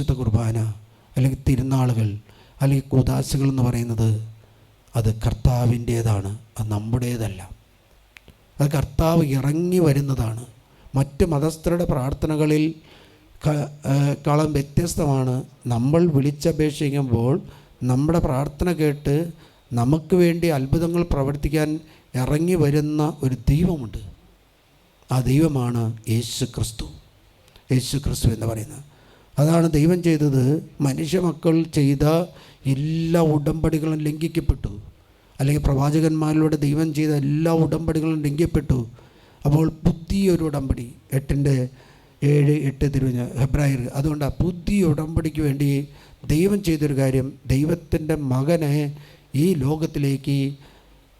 വിശുദ്ധ കുർബാന അല്ലെങ്കിൽ തിരുനാളുകൾ അല്ലെങ്കിൽ കൂതാശകൾ എന്ന് പറയുന്നത് അത് കർത്താവിന്റേതാണ് അത് നമ്മുടേതല്ല. അത് കർത്താവ് ഇറങ്ങി വരുന്നതാണ്. മറ്റ് മതസ്ഥരുടെ പ്രാർത്ഥനകളിൽ കളം വ്യത്യസ്തമാണ്. നമ്മൾ വിളിച്ചപേക്ഷിക്കുമ്പോൾ നമ്മുടെ പ്രാർത്ഥന കേട്ട് നമുക്ക് വേണ്ടി അത്ഭുതങ്ങൾ പ്രവർത്തിക്കാൻ ഇറങ്ങി വരുന്ന ഒരു ദൈവമുണ്ട്. ആ ദൈവമാണ് യേശു ക്രിസ്തു യേശു ക്രിസ്തു എന്ന് പറയുന്നത്. അതാണ് ദൈവം ചെയ്തത്. മനുഷ്യമക്കൾ ചെയ്ത എല്ലാ ഉടമ്പടികളും ലംഘിക്കപ്പെട്ടു. അല്ലെങ്കിൽ പ്രവാചകന്മാരിലൂടെ ദൈവം ചെയ്ത എല്ലാ ഉടമ്പടികളും ലംഘിക്കപ്പെട്ടു. അപ്പോൾ പുതിയൊരു ഉടമ്പടി എട്ടിന്റെ ഏഴ് എട്ട് തിരുവഞ്ഞ ഹെബ്രായർ. അതുകൊണ്ട് ആ പുതിയ ഉടമ്പടിക്ക് വേണ്ടി ദൈവം ചെയ്തൊരു കാര്യം ദൈവത്തിന്റെ മകനെ ഈ ലോകത്തിലേക്ക്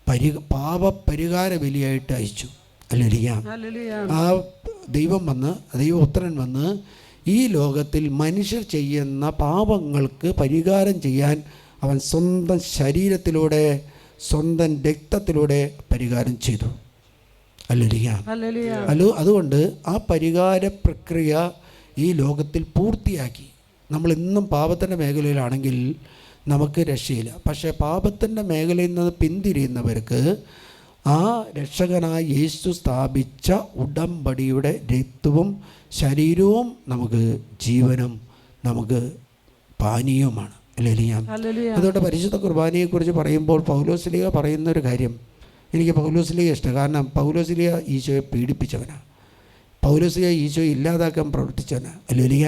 പരി പാപപരിഹാര ബലിയായിട്ട് അയച്ചു. അല്ലെ ആ ദൈവം വന്ന് ദൈവപുത്രൻ വന്ന് ഈ ലോകത്തിൽ മനുഷ്യർ ചെയ്യുന്ന പാപങ്ങൾക്ക് പരിഹാരം ചെയ്യാൻ അവൻ സ്വന്തം ശരീരത്തിലൂടെ സ്വന്തം രക്തത്തിലൂടെ പരിഹാരം ചെയ്തു. അല്ലലിയ അല്ലോ അതുകൊണ്ട് ആ പരിഹാര പ്രക്രിയ ഈ ലോകത്തിൽ പൂർത്തിയാക്കി. നമ്മൾ ഇന്നും പാപത്തിന്റെ മേഖലയിലാണെങ്കിൽ നമുക്ക് രക്ഷയില്ല. പക്ഷേ പാപത്തിന്റെ മേഖലയിൽ നിന്ന് പിന്തിരിയുന്നവർക്ക് ആ രക്ഷകനായ യേശു സ്ഥാപിച്ച ഉടമ്പടിയുടെ രക്തവും ശരീരവും നമുക്ക് ജീവനും നമുക്ക് പാനീയവുമാണ്. അല്ലേ ലിയാം? ഹല്ലേലൂയ അതുകൊണ്ട് പരിശുദ്ധ കുർബാനയെക്കുറിച്ച് പറയുമ്പോൾ പൗലോസ്ലിക പറയുന്ന ഒരു കാര്യം. എനിക്ക് പൗലോസ്ലിക ഇഷ്ടം. കാരണം പൗലോസ്ലിക ഈശോയെ പീഡിപ്പിച്ചവനാണ് പൗലോസ്ലിക ഈശോ ഇല്ലാതാക്കാൻ പ്രവർത്തിച്ചവനാണ് അല്ലേലിയ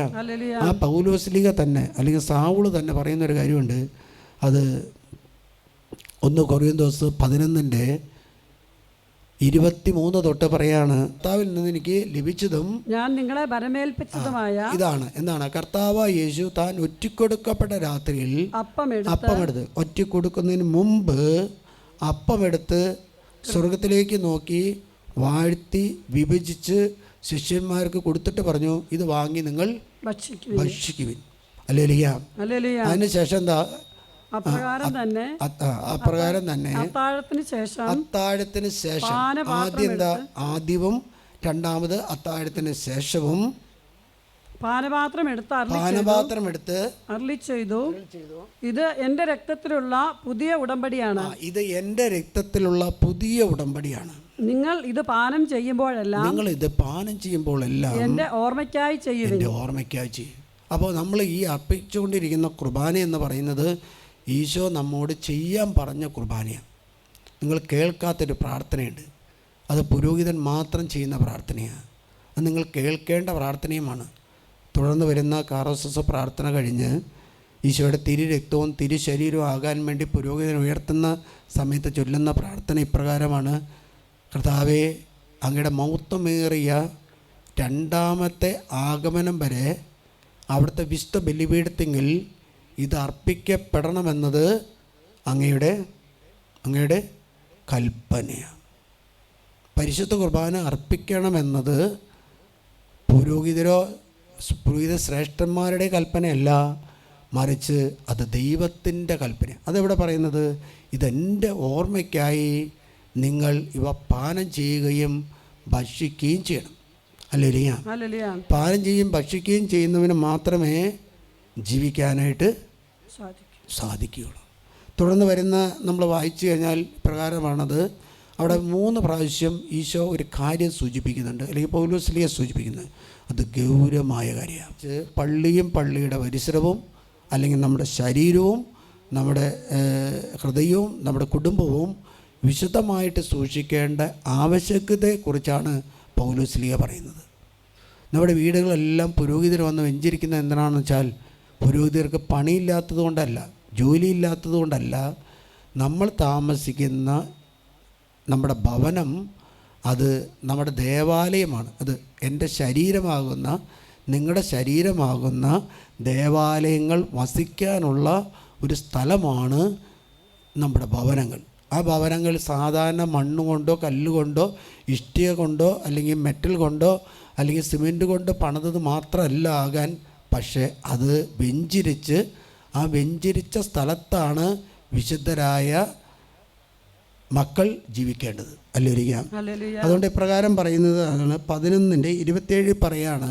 ആ പൗലോസ്ലിക തന്നെ അല്ലെങ്കിൽ സാവുൾ തന്നെ പറയുന്ന ഒരു കാര്യമുണ്ട്. അത് ഒന്ന് കൊറിയന്തോസ് പതിനൊന്നിന്റെ ഇരുപത്തി മൂന്ന് തൊട്ട് പറയാണ് കർത്താവിൽ നിന്ന് എനിക്ക് ലഭിച്ചതും ഞാൻ നിങ്ങളെ വരമേൽപ്പിച്ചതുമായ ഇതാണ്. എന്താണ്? കർത്താവ് യേശു താൻ ഒറ്റിക്കൊടുക്കപ്പെട്ട രാത്രിയിൽ അപ്പമെടുത്ത് അപ്പമെടുത്ത് ഒറ്റ കൊടുക്കുന്നതിന് മുമ്പ് അപ്പമെടുത്ത് സ്വർഗത്തിലേക്ക് നോക്കി വാഴ്ത്തി വിഭജിച്ച് ശിഷ്യന്മാർക്ക് കൊടുത്തിട്ട് പറഞ്ഞു ഇത് വാങ്ങി നിങ്ങൾ ഭക്ഷിക്കുവിൻ. അല്ലേ ലിയ അതിനുശേഷം എന്താ? അപ്രകാരം തന്നെ അപ്രകാരം തന്നെ അത്താഴത്തിന് ശേഷം അത്താഴത്തിന് ശേഷം ആദ്യം എന്താ? ആദ്യവും രണ്ടാമത് അത്താഴത്തിന് ശേഷവും പാനപാത്രം എടുത്ത് പാനപാത്രം എടുത്ത് അർലി ചെയ്തു. ഇത് എന്റെ രക്തത്തിലുള്ള പുതിയ ഉടമ്പടിയാണ്. ഇത് എന്റെ രക്തത്തിലുള്ള പുതിയ ഉടമ്പടിയാണ്. നിങ്ങൾ ഇത് പാനം ചെയ്യുമ്പോഴെല്ലാം നിങ്ങൾ ഇത് പാനം ചെയ്യുമ്പോൾ എല്ലാം എന്റെ ഓർമ്മയ്ക്കായി ചെയ്യും എന്റെ ഓർമ്മയ്ക്കായി ചെയ്യും. അപ്പോൾ നമ്മൾ ഈ അർപ്പിച്ചുകൊണ്ടിരിക്കുന്ന കുർബാന എന്ന് പറയുന്നത് ഈശോ നമ്മോട് ചെയ്യാൻ പറഞ്ഞ കുർബാനയാണ്. നിങ്ങൾ കേൾക്കാത്തൊരു പ്രാർത്ഥനയുണ്ട്. അത് പുരോഹിതൻ മാത്രം ചെയ്യുന്ന പ്രാർത്ഥനയാണ്. അത് നിങ്ങൾ കേൾക്കേണ്ട പ്രാർത്ഥനയുമാണ്. തുടർന്ന് വരുന്ന കാറോസസ് പ്രാർത്ഥന കഴിഞ്ഞ് ഈശോയുടെ തിരി രക്തവും തിരി ശരീരവും ആകാൻ വേണ്ടി പുരോഹിതൻ ഉയർത്തുന്ന സമയത്ത് ചൊല്ലുന്ന പ്രാർത്ഥന ഇപ്രകാരമാണ്. കർത്താവെ അങ്ങയുടെ മൗത്തമേറിയ രണ്ടാമത്തെ ആഗമനം വരെ അവിടുത്തെ വിശുദ്ധ ബലിപീഠത്തെങ്കിൽ ഇത് അർപ്പിക്കപ്പെടണമെന്നത് അങ്ങയുടെ അങ്ങയുടെ കൽപ്പനയാണ് പരിശുദ്ധ കുർബാന അർപ്പിക്കണമെന്നത് പുരോഹിതരോ പുരോഹിത ശ്രേഷ്ഠന്മാരുടെ കൽപ്പനയല്ല മറിച്ച് അത് ദൈവത്തിന്റെ കൽപ്പന അതെവിടെ പറയുന്നത്? ഇതെന്റെ ഓർമ്മയ്ക്കായി നിങ്ങൾ ഇവ പാനം ചെയ്യുകയും ഭക്ഷിക്കുകയും ചെയ്യണം. അല്ലേ പാനം ചെയ്യും ഭക്ഷിക്കുകയും ചെയ്യുന്നവന് മാത്രമേ ജീവിക്കാനായിട്ട് സാധിക്കുകയുള്ളു. തുടർന്ന് വരുന്ന നമ്മൾ വായിച്ചു കഴിഞ്ഞാൽ പ്രകാരമാണത് അവിടെ മൂന്ന് പ്രാവശ്യം ഈശോ ഒരു കാര്യം സൂചിപ്പിക്കുന്നുണ്ട് അല്ലെങ്കിൽ പൗലോസ്ലിയെ സൂചിപ്പിക്കുന്നത് അത് ഗൗരവമായ കാര്യമാണ്. പള്ളിയും പള്ളിയുടെ പരിസരവും അല്ലെങ്കിൽ നമ്മുടെ ശരീരവും നമ്മുടെ ഹൃദയവും നമ്മുടെ കുടുംബവും വിശുദ്ധമായിട്ട് സൂക്ഷിക്കേണ്ട ആവശ്യകതയെക്കുറിച്ചാണ് പൗലോസ്ലിയ പറയുന്നത്. നമ്മുടെ വീടുകളെല്ലാം പുരോഹിതർ വന്ന് വെഞ്ചരിക്കുന്നത് എന്തിനാണെന്ന് വെച്ചാൽ പുരോഹിതർക്ക് പണിയില്ലാത്തത് കൊണ്ടല്ല ജോലിയില്ലാത്തത് കൊണ്ടല്ല നമ്മൾ താമസിക്കുന്ന നമ്മുടെ ഭവനം അത് നമ്മുടെ ദേവാലയമാണ്. അത് എന്റെ ശരീരമാകുന്ന നിങ്ങളുടെ ശരീരമാകുന്ന ദേവാലയങ്ങൾ വസിക്കാനുള്ള ഒരു സ്ഥലമാണ് നമ്മുടെ ഭവനങ്ങൾ. ആ ഭവനങ്ങൾ സാധാരണ മണ്ണ് കൊണ്ടോ കല്ലുകൊണ്ടോ ഇഷ്ടിക കൊണ്ടോ അല്ലെങ്കിൽ മെറ്റൽ കൊണ്ടോ അല്ലെങ്കിൽ സിമെന്റ് കൊണ്ട് പണിതത് മാത്രമല്ല ആകാൻ പക്ഷേ അത് വെഞ്ചിരിച്ച് ആ വെഞ്ചിരിച്ച സ്ഥലത്താണ് വിശുദ്ധരായ മക്കൾ ജീവിക്കേണ്ടത്. അല്ലൊരിക്കാം അതുകൊണ്ട് ഇപ്രകാരം പറയുന്നത് ആണ് പതിനൊന്നിന്റെ ഇരുപത്തേഴിൽ പറയാണ്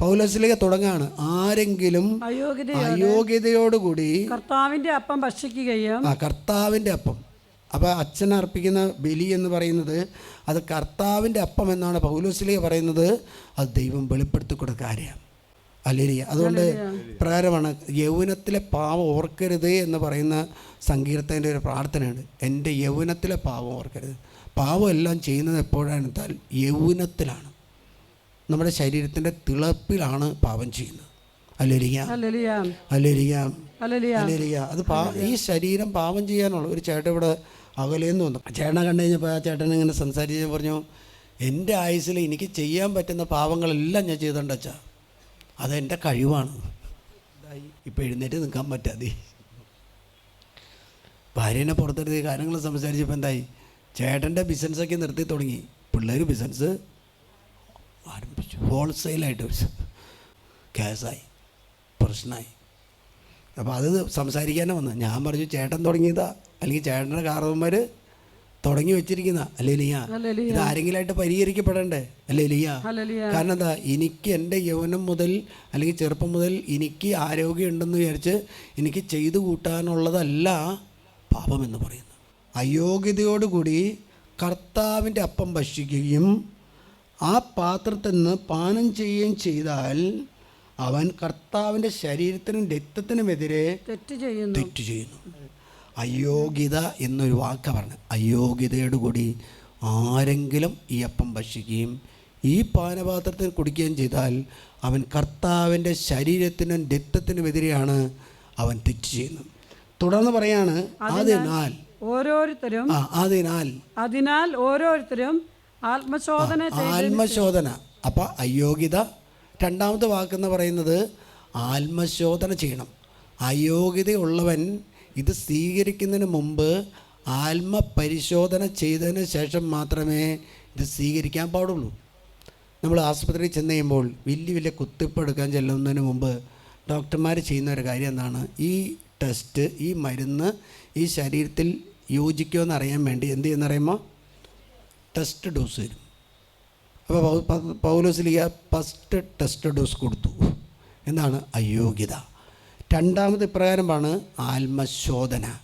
പൗലസിലേക്ക് തുടങ്ങാണ്. ആരെങ്കിലും അയോഗ്യത അയോഗ്യതയോടുകൂടി കർത്താവിന്റെ അപ്പം ഭക്ഷിക്കുകയും ആ കർത്താവിന്റെ അപ്പം. അപ്പോൾ അച്ഛൻ അർപ്പിക്കുന്ന ബലി എന്ന് പറയുന്നത് അത് കർത്താവിന്റെ അപ്പം എന്നാണ് പൗലോസിലേക്ക് പറയുന്നത്. അത് ദൈവം വെളിപ്പെടുത്തി കൊടുത്ത കാര്യമാണ്. അല്ലേലിയ അതുകൊണ്ട് പ്രകാരമാണ് യൗവനത്തിലെ പാവം ഓർക്കരുത് എന്ന് പറയുന്ന സങ്കീർത്തന്റെ ഒരു പ്രാർത്ഥനയാണ്. എന്റെ യൗവനത്തിലെ പാവം ഓർക്കരുത്. പാവം എല്ലാം ചെയ്യുന്നത് എപ്പോഴാണ് വെച്ചാൽ യൗവനത്തിലാണ്. നമ്മുടെ ശരീരത്തിന്റെ തിളപ്പിലാണ് പാവം ചെയ്യുന്നത്. അലരിയ ഹല്ലേലൂയ ഹല്ലേലൂയ. അത് പാ ഈ ശരീരം പാവം ചെയ്യാനുള്ള ഒരു ചേട്ടൻ ഇവിടെ അകലേന്ന് വന്നു. ചേട്ടനെ കണ്ടു കഴിഞ്ഞപ്പോൾ ആ ചേട്ടൻ ഇങ്ങനെ സംസാരിച്ച് പറഞ്ഞു എന്റെ ആയുസ്സിൽ എനിക്ക് ചെയ്യാൻ പറ്റുന്ന പാവങ്ങളെല്ലാം ഞാൻ ചെയ്തിട്ടുണ്ട് അച്ഛാ. അതെന്റെ കഴിവാണ്. ഇപ്പം എഴുന്നേറ്റ് നിൽക്കാൻ പറ്റാതെ. ഭാര്യനെ പുറത്തെടുത്ത് കാര്യങ്ങൾ സംസാരിച്ചപ്പോൾ എന്തായി? ചേട്ടന്റെ ബിസിനസ്സൊക്കെ നിർത്തി തുടങ്ങി. പിള്ളേർ ബിസിനസ് ആരംഭിച്ചു. ഹോൾസെയിലായിട്ട് കേസായി പ്രശ്നമായി അപ്പോൾ അത് സംസാരിക്കാനാണ് വന്നത്. ഞാൻ പറഞ്ഞു ചേട്ടൻ തുടങ്ങിയതാ? അല്ലെങ്കിൽ ചേട്ടന്റെ കാരണവന്മാർ തുടങ്ങി വെച്ചിരിക്കുന്ന. അല്ലേ ലിയ ഇത് ആരെങ്കിലായിട്ട് പരിഹരിക്കപ്പെടണ്ടേ? അല്ലേ ലിയ കാരണം എന്താ എനിക്ക് എന്റെ യൗവനം മുതൽ അല്ലെങ്കിൽ ചെറുപ്പം മുതൽ എനിക്ക് ആരോഗ്യം ഉണ്ടെന്ന് വിചാരിച്ച് എനിക്ക് ചെയ്തു കൂട്ടാനുള്ളതല്ല പാപമെന്ന് പറയുന്നു അയോഗ്യതയോടുകൂടി കർത്താവിന്റെ അപ്പം ഭക്ഷിക്കുകയും ആ പാത്രത്തിൽ നിന്ന് പാനം ചെയ്യുകയും ചെയ്താൽ അവൻ കർത്താവിന്റെ ശരീരത്തിനും രക്തത്തിനുമെതിരെ തെറ്റ് ചെയ്യുന്നു. തെറ്റ് ചെയ്യുന്നു. അയോഗ്യത എന്നൊരു വാക്ക് പറഞ്ഞു അയോഗ്യതയോട് കൂടി ആരെങ്കിലും ഈ അപ്പം ഭക്ഷിക്കുകയും ഈ പാനപാത്രത്തിൽ കുടിക്കുകയും ചെയ്താൽ അവൻ കർത്താവിന്റെ ശരീരത്തിനും രക്തത്തിനുമെതിരെയാണ് അവൻ തെറ്റ് ചെയ്യുന്നത്. തുടർന്ന് പറയാണ് അതിനാൽ ഓരോരുത്തരും അതിനാൽ അതിനാൽ ഓരോരുത്തരും ആത്മശോധന ആത്മശോധന. അപ്പം അയോഗ്യത. രണ്ടാമത്തെ വാക്കെന്ന് പറയുന്നത് ആത്മശോധന ചെയ്യണം. അയോഗ്യതയുള്ളവൻ ഇത് സ്വീകരിക്കുന്നതിന് മുമ്പ് ആത്മപരിശോധന ചെയ്തതിന് ശേഷം മാത്രമേ ഇത് സ്വീകരിക്കാൻ പാടുള്ളൂ. നമ്മൾ ആസ്പത്രിയിൽ ചെന്ന് കഴിയുമ്പോൾ വലിയ വലിയ കുത്തിപ്പ് എടുക്കാൻ ചെല്ലുന്നതിന് മുമ്പ് ഡോക്ടർമാർ ചെയ്യുന്ന ഒരു കാര്യം എന്താണ്? ഈ ടെസ്റ്റ് ഈ മരുന്ന് ഈ ശരീരത്തിൽ യോജിക്കുമോ എന്നറിയാൻ വേണ്ടി എന്ത് ചെയ്യുന്നറിയുമ്പോൾ ടെസ്റ്റ് ഡോസ് വരും അപ്പോൾ പൗലോസിലിയ ഫസ്റ്റ് ടെസ്റ്റ് ഡോസ് കൊടുത്തു. എന്താണ്? അയോഗ്യത. രണ്ടാമത് ഇപ്രകാരമാണ് ആത്മശോധന.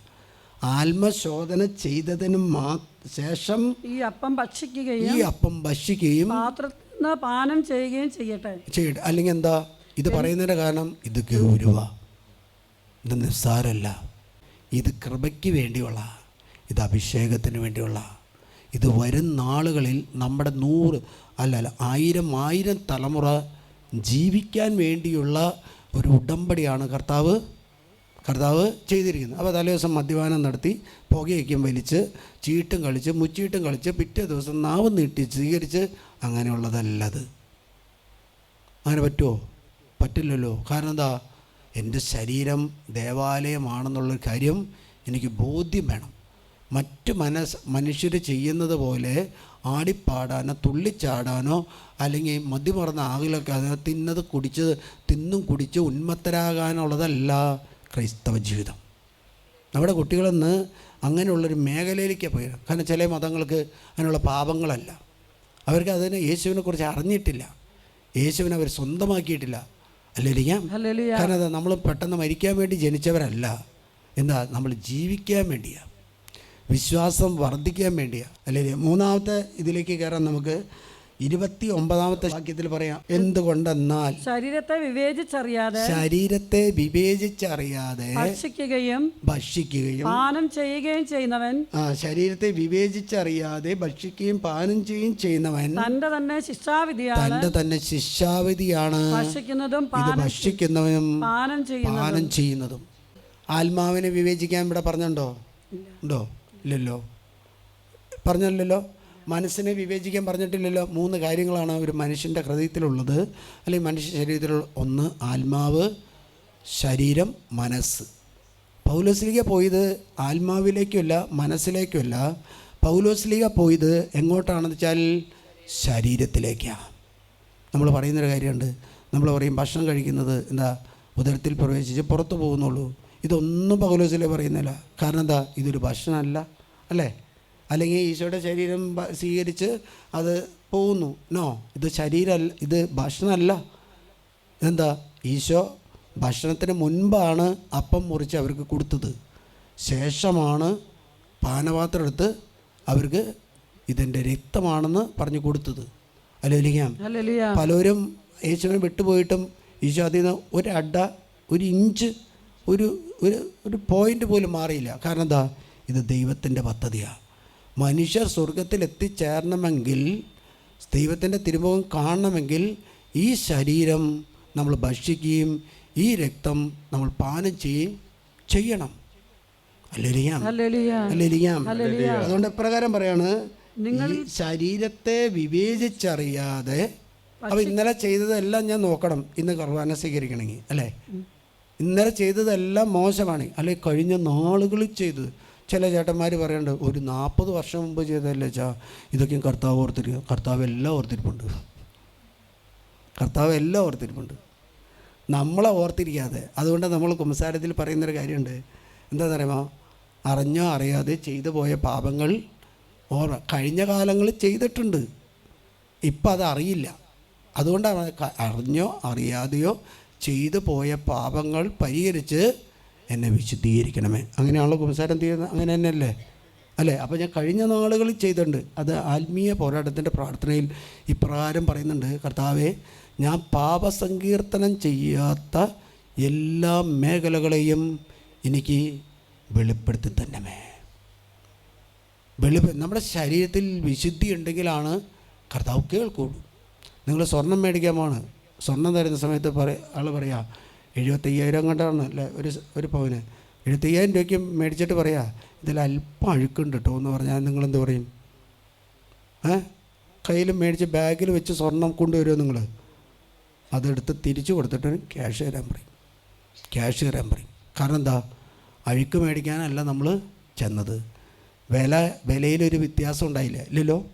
ആത്മശോധന ചെയ്തതിന് മാ ശേഷം ഈ അപ്പം ഭക്ഷിക്കുകയും ഈ അപ്പം ഭക്ഷിക്കുകയും പാത്രത്തിൽ പാനം ചെയ്യുകയും ചെയ്യട്ടെ. ചെയ്യട്ടെ. അല്ലെങ്കിൽ എന്താ? ഇത് പറയുന്നതിന്റെ കാരണം ഇത് ഗൗരവ. ഇത് നിസ്സാരമല്ല. ഇത് കൃപയ്ക്ക് വേണ്ടിയുള്ള. ഇത് അഭിഷേകത്തിന് വേണ്ടിയുള്ള. ഇത് വരും നാളുകളിൽ നമ്മുടെ നൂറ് അല്ല അല്ല ആയിരം ആയിരം തലമുറ ജീവിക്കാൻ വേണ്ടിയുള്ള ഒരു ഉടമ്പടിയാണ് കർത്താവ് കർത്താവ് ചെയ്തിരിക്കുന്നത്. അപ്പോൾ തലേ ദിവസം മദ്യപാനം നടത്തി പുകയൊക്കെയും വലിച്ച് ചീട്ടും കളിച്ച് മുച്ചീട്ടും കളിച്ച് പിറ്റേ ദിവസം നാവ് നീട്ടി സ്വീകരിച്ച് അങ്ങനെയുള്ളതല്ലത്. അങ്ങനെ പറ്റുമോ? പറ്റില്ലല്ലോ. കാരണം എന്താ? എന്റെ ശരീരം ദേവാലയമാണെന്നുള്ള കാര്യം എനിക്ക് ബോധ്യം വേണം. മറ്റ് മനസ് മനുഷ്യർ ചെയ്യുന്നത് പോലെ ആടിപ്പാടാനോ തുള്ളിച്ചാടാനോ അല്ലെങ്കിൽ മദ്യമറന്ന ആകിലൊക്കെ അത് തിന്നത് കുടിച്ച് തിന്നും കുടിച്ച് ഉന്മത്തരാകാനുള്ളതല്ല ക്രൈസ്തവ ജീവിതം. നമ്മുടെ കുട്ടികളെന്ന് അങ്ങനെയുള്ളൊരു മേഖലയിലേക്ക് പോയി കാരണം ചില മതങ്ങൾക്ക് അതിനുള്ള പാപങ്ങളല്ല. അവർക്ക് അതിന് യേശുവിനെക്കുറിച്ച് അറിഞ്ഞിട്ടില്ല. യേശുവിനെ അവർ സ്വന്തമാക്കിയിട്ടില്ല. അല്ലേലിക്കാം ഹല്ലേലൂയ. കാരണം നമ്മൾ പെട്ടെന്ന് മരിക്കാൻ വേണ്ടി ജനിച്ചവരല്ല. എന്താ? നമ്മൾ ജീവിക്കാൻ വേണ്ടിയാണ് വിശ്വാസം വർദ്ധിക്കാൻ വേണ്ടിയാണ് അല്ലേ മൂന്നാമത്തെ ഇതിലേക്ക് കയറാൻ നമുക്ക് ഇരുപത്തി ഒമ്പതാമത്തെ വാക്യത്തിൽ പറയാം. എന്തുകൊണ്ടെന്നാൽ ശരീരത്തെ വിവേചിച്ചറിയാതെ ശരീരത്തെ വിവേചിച്ചറിയാതെ ഭക്ഷിക്കുകയും ഭക്ഷിക്കുകയും പാനം ചെയ്യുകയും ചെയ്യുന്നവൻ ആ ശരീരത്തെ വിവേചിച്ചറിയാതെ ഭക്ഷിക്കുകയും പാനം ചെയ്യുകയും ചെയ്യുന്നവൻ തന്റെ തന്നെ ശിക്ഷാവിധിയാണ്. തന്റെ തന്നെ ശിക്ഷാവിധിയാണ്. ഭക്ഷിക്കുന്നതും ഇത് ഭക്ഷിക്കുന്നവനും പാനം ചെയ്യുന്നതും. ആത്മാവിനെ വിവേചിക്കാൻ ഇവിടെ പറഞ്ഞുണ്ടോ? ഉണ്ടോ? ഇല്ലല്ലോ. പറഞ്ഞല്ലോ മനസ്സിനെ വിവേചിക്കാൻ പറഞ്ഞിട്ടില്ലല്ലോ? മൂന്ന് കാര്യങ്ങളാണ് ഒരു മനുഷ്യന്റെ ഹൃദയത്തിലുള്ളത്. അല്ലെങ്കിൽ മനുഷ്യ ശരീരത്തിലുള്ള ഒന്ന് ആത്മാവ് ശരീരം മനസ്സ്. പൗലോസ്ലിക പോയത് ആത്മാവിലേക്കുമല്ല മനസ്സിലേക്കുമല്ല. പൗലോസ്ലിക പോയത് എങ്ങോട്ടാണെന്ന് വെച്ചാൽ ശരീരത്തിലേക്കാണ് നമ്മൾ പറയുന്നൊരു കാര്യമുണ്ട്. നമ്മൾ പറയും ഭക്ഷണം കഴിക്കുന്നത് എന്താ? ഉദരത്തിൽ പ്രവേശിച്ച് പുറത്തു പോകുന്നുള്ളൂ. ഇതൊന്നും പകലോസിലെ പറയുന്നില്ല. കാരണം എന്താ? ഇതൊരു ഭക്ഷണമല്ല അല്ലേ? അല്ലെങ്കിൽ ഈശോയുടെ ശരീരം സ്വീകരിച്ച് അത് പോകുന്നു. നോ ഇത് ശരീരമല്ല ഇത് ഭക്ഷണമല്ല. എന്താ? ഈശോ ഭക്ഷണത്തിന് മുൻപാണ് അപ്പം മുറിച്ച് അവർക്ക് കൊടുത്തത്. ശേഷമാണ് പാനപാത്രം എടുത്ത് അവർക്ക് ഇതിന്റെ രക്തമാണെന്ന് പറഞ്ഞു കൊടുത്തത്. അലോലിക്കാം പലരും യേശുവിനെ വിട്ടുപോയിട്ടും ഈശോ അതിൽ നിന്ന് ഒരഡ ഒരു ഇഞ്ച് ഒരു ഒരു ഒരു പോയിന്റ് പോലും മാറിയില്ല. കാരണം എന്താ? ഇത് ദൈവത്തിന്റെ പദ്ധതിയാണ് മനുഷ്യർ സ്വർഗത്തിൽ എത്തിച്ചേരണമെങ്കിൽ ദൈവത്തിന്റെ തിരുമുഖം കാണണമെങ്കിൽ ഈ ശരീരം നമ്മൾ ഭക്ഷിക്കുകയും ഈ രക്തം നമ്മൾ പാനം ചെയ്യുകയും ചെയ്യണം. അതുകൊണ്ട് ഇപ്രകാരം പറയാണ്? ഈ ശരീരത്തെ വിവേചിച്ചറിയാതെ അപ്പൊ ഇന്നലെ ചെയ്തതെല്ലാം ഞാൻ നോക്കണം. ഇന്ന് കുർബാന സ്വീകരിക്കണമെങ്കിൽ അല്ലേ? ഇന്നലെ ചെയ്തതെല്ലാം മോശമാണ്. അല്ലെ കഴിഞ്ഞ നാളുകളിൽ ചെയ്തത്. ചില ചേട്ടന്മാർ പറയണ്ട് ഒരു നാൽപ്പത് വർഷം മുമ്പ് ചെയ്തതല്ലേ ചാ ഇതൊക്കെയും കർത്താവ് ഓർത്തിരിക്കുക കർത്താവ് എല്ലാം ഓർത്തിരിപ്പുണ്ട്. കർത്താവ് എല്ലാം ഓർത്തിരിപ്പുണ്ട്. നമ്മളെ ഓർത്തിരിക്കാതെ. അതുകൊണ്ട് നമ്മൾ കുമ്പസാരത്തിൽ പറയുന്നൊരു കാര്യമുണ്ട്. എന്താ പറയുമോ അറിഞ്ഞോ അറിയാതെ ചെയ്തു പോയ പാപങ്ങൾ ഓർ കഴിഞ്ഞ കാലങ്ങളിൽ ചെയ്തിട്ടുണ്ട്. ഇപ്പം അത് അറിയില്ല. അതുകൊണ്ടാണ് അറിഞ്ഞോ അറിയാതെയോ ചെയ്തു പോയ പാപങ്ങൾ പരിഹരിച്ച് എന്നെ വിശുദ്ധീകരിക്കണമേ. അങ്ങനെയാണല്ലോ കുമ്പസാരം തീരുന്നത്. അങ്ങനെ തന്നെയല്ലേ? അല്ലേ? അപ്പോൾ ഞാൻ കഴിഞ്ഞ നാളുകളിൽ ചെയ്തിട്ടുണ്ട്. അത് ആത്മീയ പോരാട്ടത്തിന്റെ പ്രാർത്ഥനയിൽ ഇപ്രകാരം പറയുന്നുണ്ട്. കർത്താവെ ഞാൻ പാപസങ്കീർത്തനം ചെയ്യാത്ത എല്ലാ മേഖലകളെയും എനിക്ക് വെളിപ്പെടുത്തി തന്നമേ വെളിപ്പ നമ്മുടെ ശരീരത്തിൽ വിശുദ്ധി ഉണ്ടെങ്കിലാണ് കർത്താവ് കേൾക്കുള്ളൂ നിങ്ങൾ സ്വർണം മേടിക്കാൻ പോണ് സ്വർണം തരുന്ന സമയത്ത് പറ ആൾ പറയാ എഴുപത്തയ്യായിരം കണ്ടാണ് അല്ലേ ഒരു ഒരു പവന്. എഴുപത്തയ്യായിരം രൂപയ്ക്ക് മേടിച്ചിട്ട് പറയാ ഇതിൽ അല്പം അഴുക്കുണ്ട് കേട്ടോ എന്ന് പറഞ്ഞാൽ നിങ്ങൾ നിങ്ങളെന്ത് പറയും? ഏ? കയ്യിൽ മേടിച്ച് ബാഗിൽ വെച്ച് സ്വർണം കൊണ്ടുവരുമോ നിങ്ങൾ അതെടുത്ത് തിരിച്ചു കൊടുത്തിട്ട് ക്യാഷ് തരാൻ പറയും. ക്യാഷ് തരാൻ പറയും. കാരണം എന്താ? അഴുക്ക് മേടിക്കാനല്ല നമ്മൾ ചെന്നത്. വില വിലയിലൊരു വ്യത്യാസം ഉണ്ടായില്ല? ഇല്ലല്ലോ?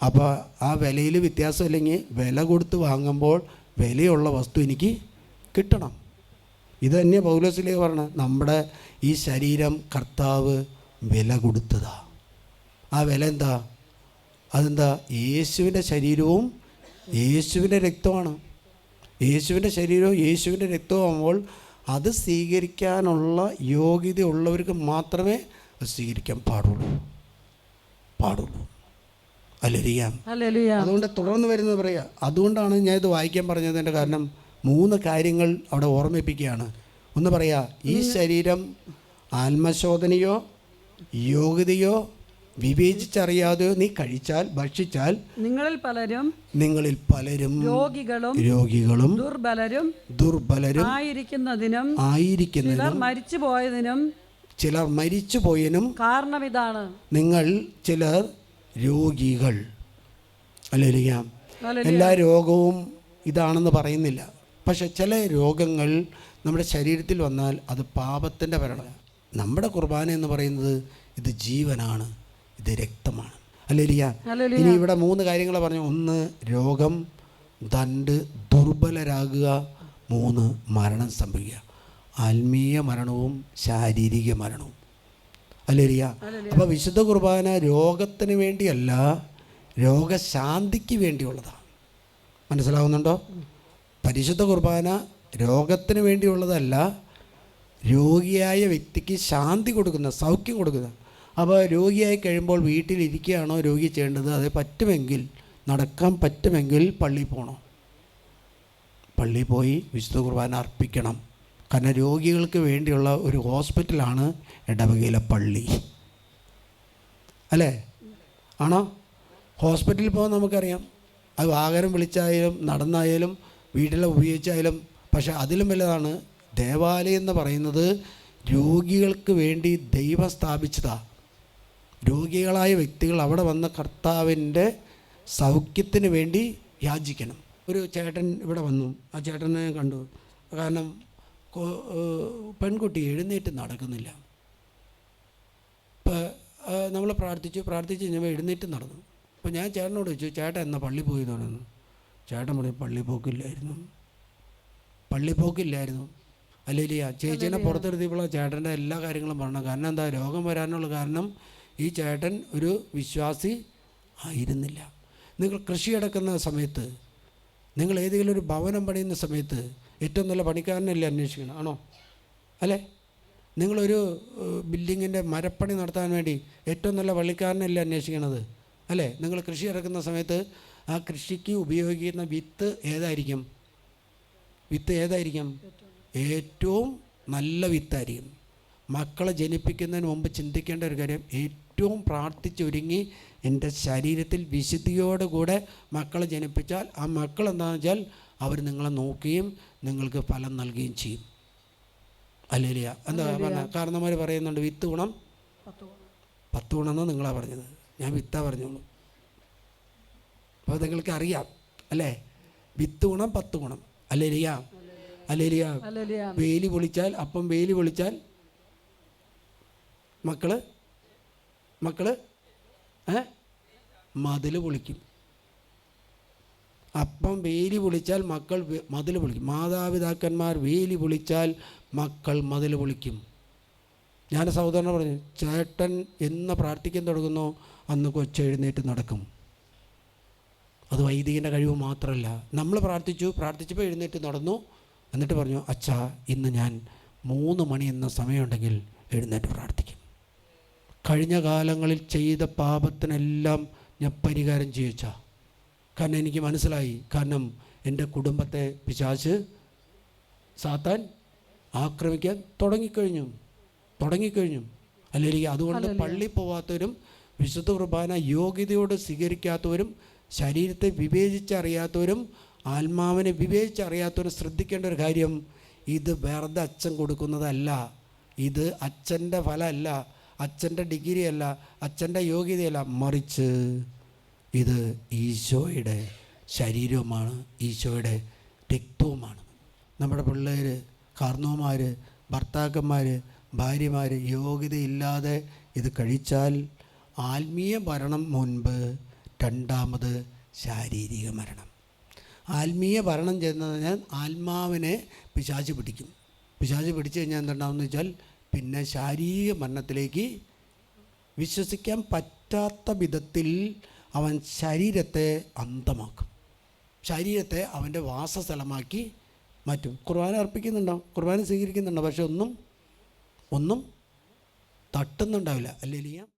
അപ്പോൾ ആ വിലയിൽ വ്യത്യാസം അല്ലെങ്കിൽ വില കൊടുത്ത് വാങ്ങുമ്പോൾ വിലയുള്ള വസ്തു എനിക്ക് കിട്ടണം. ഇത് തന്നെ പൗലോസിലേക്ക് പറഞ്ഞത് നമ്മുടെ ഈ ശരീരം കർത്താവ് വില കൊടുത്തതാ. ആ വില എന്താ? അതെന്താ? യേശുവിന്റെ ശരീരവും യേശുവിന്റെ രക്തമാണ് യേശുവിന്റെ ശരീരവും യേശുവിന്റെ രക്തമാകുമ്പോൾ അത് സ്വീകരിക്കാനുള്ള യോഗ്യത ഉള്ളവർക്ക് മാത്രമേ സ്വീകരിക്കാൻ പാടുള്ളൂ. പാടുള്ളൂ. ഹല്ലേലൂയ. അതുകൊണ്ട് തുടർന്ന് വരുന്നത് പറയുക അതുകൊണ്ടാണ് ഞാൻ ഇത് വായിക്കാൻ പറഞ്ഞതിന്റെ കാരണം മൂന്ന് കാര്യങ്ങൾ അവിടെ ഓർമ്മിപ്പിക്കുകയാണ്. ഒന്ന് പറയാ ഈ ശരീരം ആത്മശോധനയോ യോഗ്യതയോ വിവേചിച്ചറിയാതെയോ നീ കഴിച്ചാൽ ഭക്ഷിച്ചാൽ നിങ്ങളിൽ പലരും നിങ്ങളിൽ പലരും രോഗികളും രോഗികളും ദുർബലരും ദുർബലരും ആയിരിക്കുന്നതിനും ആയിരിക്കുന്നതിനും മരിച്ചു പോയതിനും ചിലർ മരിച്ചു പോയതിനും കാരണം ഇതാണ്. നിങ്ങൾ ചിലർ രോഗികൾ. അല്ലെങ്കിൽ. എല്ലാ രോഗവും ഇതാണെന്ന് പറയുന്നില്ല. പക്ഷെ ചില രോഗങ്ങൾ നമ്മുടെ ശരീരത്തിൽ വന്നാൽ അത് പാപത്തിന്റെ ഭരണം നമ്മുടെ കുർബാന എന്ന് പറയുന്നത് ഇത് ജീവനാണ് ഇത് രക്തമാണ്. അല്ലേലിയ. ഇനി ഇവിടെ മൂന്ന് കാര്യങ്ങൾ പറഞ്ഞു. ഒന്ന് രോഗം. ദണ്ട് ദുർബലരാകുക. മൂന്ന് മരണം സംഭവിക്കുക. ആത്മീയ മരണവും ശാരീരിക മരണവും. അല്ലേലിയ അപ്പോൾ വിശുദ്ധ കുർബാന രോഗത്തിന് വേണ്ടിയല്ല രോഗശാന്തിക്ക് വേണ്ടിയുള്ളതാണ്. മനസ്സിലാവുന്നുണ്ടോ? പരിശുദ്ധ കുർബാന രോഗത്തിന് വേണ്ടിയുള്ളതല്ല രോഗിയായ വ്യക്തിക്ക് ശാന്തി കൊടുക്കുന്ന സൗഖ്യം കൊടുക്കുന്ന. അപ്പോൾ രോഗിയായി കഴിയുമ്പോൾ വീട്ടിലിരിക്കുകയാണോ രോഗി ചെയ്യേണ്ടത്? അത് പറ്റുമെങ്കിൽ നടക്കാൻ പറ്റുമെങ്കിൽ പള്ളിയിൽ പോകണം പള്ളിയിൽ പോയി വിശുദ്ധ കുർബാന അർപ്പിക്കണം. കാരണം രോഗികൾക്ക് വേണ്ടിയുള്ള ഒരു ഹോസ്പിറ്റലാണ് ഇടവകയിലെ പള്ളി. അല്ലേ? ആണോ? ഹോസ്പിറ്റലിൽ പോകാൻ നമുക്കറിയാം. അത് വാഹനം വിളിച്ചായാലും നടന്നായാലും വീട്ടിലെ ഉപയോഗിച്ചായാലും പക്ഷെ അതിലും വലുതാണ്. ദേവാലയം എന്ന് പറയുന്നത് രോഗികൾക്ക് വേണ്ടി ദൈവം സ്ഥാപിച്ചതാണ് രോഗികളായ വ്യക്തികൾ അവിടെ വന്ന കർത്താവിന്റെ സൗഖ്യത്തിന് വേണ്ടി യാചിക്കണം. ഒരു ചേട്ടൻ ഇവിടെ വന്നു. ആ ചേട്ടനെ കണ്ടു. കാരണം പെൺകുട്ടി എഴുന്നേറ്റ് നടക്കുന്നില്ല. ഇപ്പോൾ നമ്മൾ പ്രാർത്ഥിച്ചു പ്രാർത്ഥിച്ച് കഴിഞ്ഞപ്പോൾ എഴുന്നേറ്റ് നടന്നു. അപ്പോൾ ഞാൻ ചേട്ടനോട് ചോദിച്ചു ചേട്ടൻ എന്നാ പള്ളി പോയി തുടങ്ങുന്നു ചേട്ടൻ പറഞ്ഞു പള്ളി പോക്കില്ലായിരുന്നു. പള്ളി പോക്കില്ലായിരുന്നു. അല്ലെങ്കിൽ ചേച്ചീനെ പുറത്തെടുത്തിയപ്പോഴാണ് ചേട്ടന്റെ എല്ലാ കാര്യങ്ങളും പറഞ്ഞു കാരണം എന്താ രോഗം വരാനുള്ള കാരണം ഈ ചേട്ടൻ ഒരു വിശ്വാസി ആയിരുന്നില്ല. നിങ്ങൾ കൃഷി എടുക്കുന്ന സമയത്ത് നിങ്ങൾ ഏതെങ്കിലും ഒരു ഭവനം പണിയുന്ന സമയത്ത് ഏറ്റവും നല്ല പണിക്കാരനല്ലേ അന്വേഷിക്കണം ആണോ? അല്ലേ? നിങ്ങളൊരു ബിൽഡിങ്ങിന്റെ മരപ്പണി നടത്താൻ വേണ്ടി ഏറ്റവും നല്ല പള്ളിക്കാരനല്ലേ അന്വേഷിക്കണത് അല്ലേ? നിങ്ങൾ കൃഷി ഇറക്കുന്ന സമയത്ത് ആ കൃഷിക്ക് ഉപയോഗിക്കുന്ന വിത്ത് ഏതായിരിക്കും? വിത്ത് ഏതായിരിക്കും? ഏറ്റവും നല്ല വിത്തായിരിക്കും. മക്കളെ ജനിപ്പിക്കുന്നതിന് മുമ്പ് ചിന്തിക്കേണ്ട ഒരു കാര്യം ഏറ്റവും പ്രാർത്ഥിച്ചൊരുങ്ങി എന്റെ ശരീരത്തിൽ വിശുദ്ധിയോടുകൂടെ മക്കളെ ജനിപ്പിച്ചാൽ ആ മക്കൾ എന്താണെന്ന് വെച്ചാൽ അവർ നിങ്ങളെ നോക്കുകയും നിങ്ങൾക്ക് ഫലം നൽകുകയും ചെയ്യും. അല്ലേലിയ. എന്താ പറഞ്ഞ? കാരണന്മാർ പറയുന്നുണ്ട് വിത്ത് ഗുണം പത്ത് ഗുണം. പത്ത് ഗുണമെന്ന് നിങ്ങളാണ് പറഞ്ഞത്? ഞാൻ വിത്താ പറഞ്ഞോളൂ. അപ്പോൾ നിങ്ങൾക്ക് അറിയാം അല്ലേ? വിത്ത് ഗുണം പത്ത് ഗുണം. അല്ലേലിയ. അല്ലേലിയ. വേലി പൊളിച്ചാൽ അപ്പം വേലി പൊളിച്ചാൽ മക്കൾ മക്കൾ ഏ? മതിൽ പൊളിക്കും. അപ്പം വേലി പൊളിച്ചാൽ മക്കൾ മതിൽ പൊളിക്കും. മാതാപിതാക്കന്മാർ വേലി പൊളിച്ചാൽ മക്കൾ മതിൽ പൊളിക്കും. ഞാൻ സഹോദരനെ പറഞ്ഞു ചേട്ടൻ എന്ന് പ്രാർത്ഥിക്കാൻ തുടങ്ങുന്നു അന്ന് കൊച്ചെഴുന്നേറ്റ് നടക്കും. അത് വൈദികന്റെ കഴിവ് മാത്രമല്ല നമ്മൾ പ്രാർത്ഥിച്ചു പ്രാർത്ഥിച്ചപ്പോൾ എഴുന്നേറ്റ് നടന്നു. എന്നിട്ട് പറഞ്ഞു അച്ഛാ ഇന്ന് ഞാൻ മൂന്ന് മണി എന്ന സമയമുണ്ടെങ്കിൽ എഴുന്നേറ്റ് പ്രാർത്ഥിക്കും. കഴിഞ്ഞ കാലങ്ങളിൽ ചെയ്ത പാപത്തിനെല്ലാം ഞാൻ പരിഹാരം ചെയ്യച്ചാ കാരണം എനിക്ക് മനസ്സിലായി. കാരണം എന്റെ കുടുംബത്തെ പിശാച്ച് സാത്താൻ ആക്രമിക്കാൻ തുടങ്ങിക്കഴിഞ്ഞു. തുടങ്ങിക്കഴിഞ്ഞു. അല്ലെങ്കിൽ അതുകൊണ്ട് പള്ളി പോവാത്തവരും വിശുദ്ധ കുർബാന യോഗ്യതയോട് സ്വീകരിക്കാത്തവരും ശരീരത്തെ വിവേചിച്ചറിയാത്തവരും ആത്മാവിനെ വിവേചിച്ചറിയാത്തവരും ശ്രദ്ധിക്കേണ്ട ഒരു കാര്യം ഇത് വെറുതെ അച്ഛൻ കൊടുക്കുന്നതല്ല. ഇത് അച്ഛന്റെ ഫലമല്ല. അച്ഛന്റെ ഡിഗ്രിയല്ല. അച്ഛന്റെ യോഗ്യതയല്ല. മറിച്ച് ഇത് ഈശോയുടെ ശരീരവുമാണ് ഈശോയുടെ രക്തവുമാണ്. നമ്മുടെ പിള്ളേർ കാർന്നവന്മാർ ഭർത്താക്കന്മാർ ഭാര്യമാർ യോഗ്യതയില്ലാതെ ഇത് കഴിച്ചാൽ ആത്മീയ മരണം മുൻപ് രണ്ടാമത് ശാരീരിക മരണം. ആത്മീയ ഭരണം ചെയ്യുന്നതിനാൽ ആത്മാവിനെ പിശാച് പിടിക്കും. പിശാച് പിടിച്ചു കഴിഞ്ഞാൽ എന്തുണ്ടാവുമെന്ന് വെച്ചാൽ പിന്നെ ശാരീരിക മരണത്തിലേക്ക് വിശ്വസിക്കാൻ പറ്റാത്ത വിധത്തിൽ അവൻ ശരീരത്തെ അന്തമാക്കും. ശരീരത്തെ അവന്റെ വാസസ്ഥലമാക്കി മാറ്റും. കുർബാന അർപ്പിക്കുന്നുണ്ടോ? കുർബാന സ്വീകരിക്കുന്നുണ്ടോ? പക്ഷെ ഒന്നും ഒന്നും തട്ടുന്നുണ്ടാവില്ല. അല്ലേ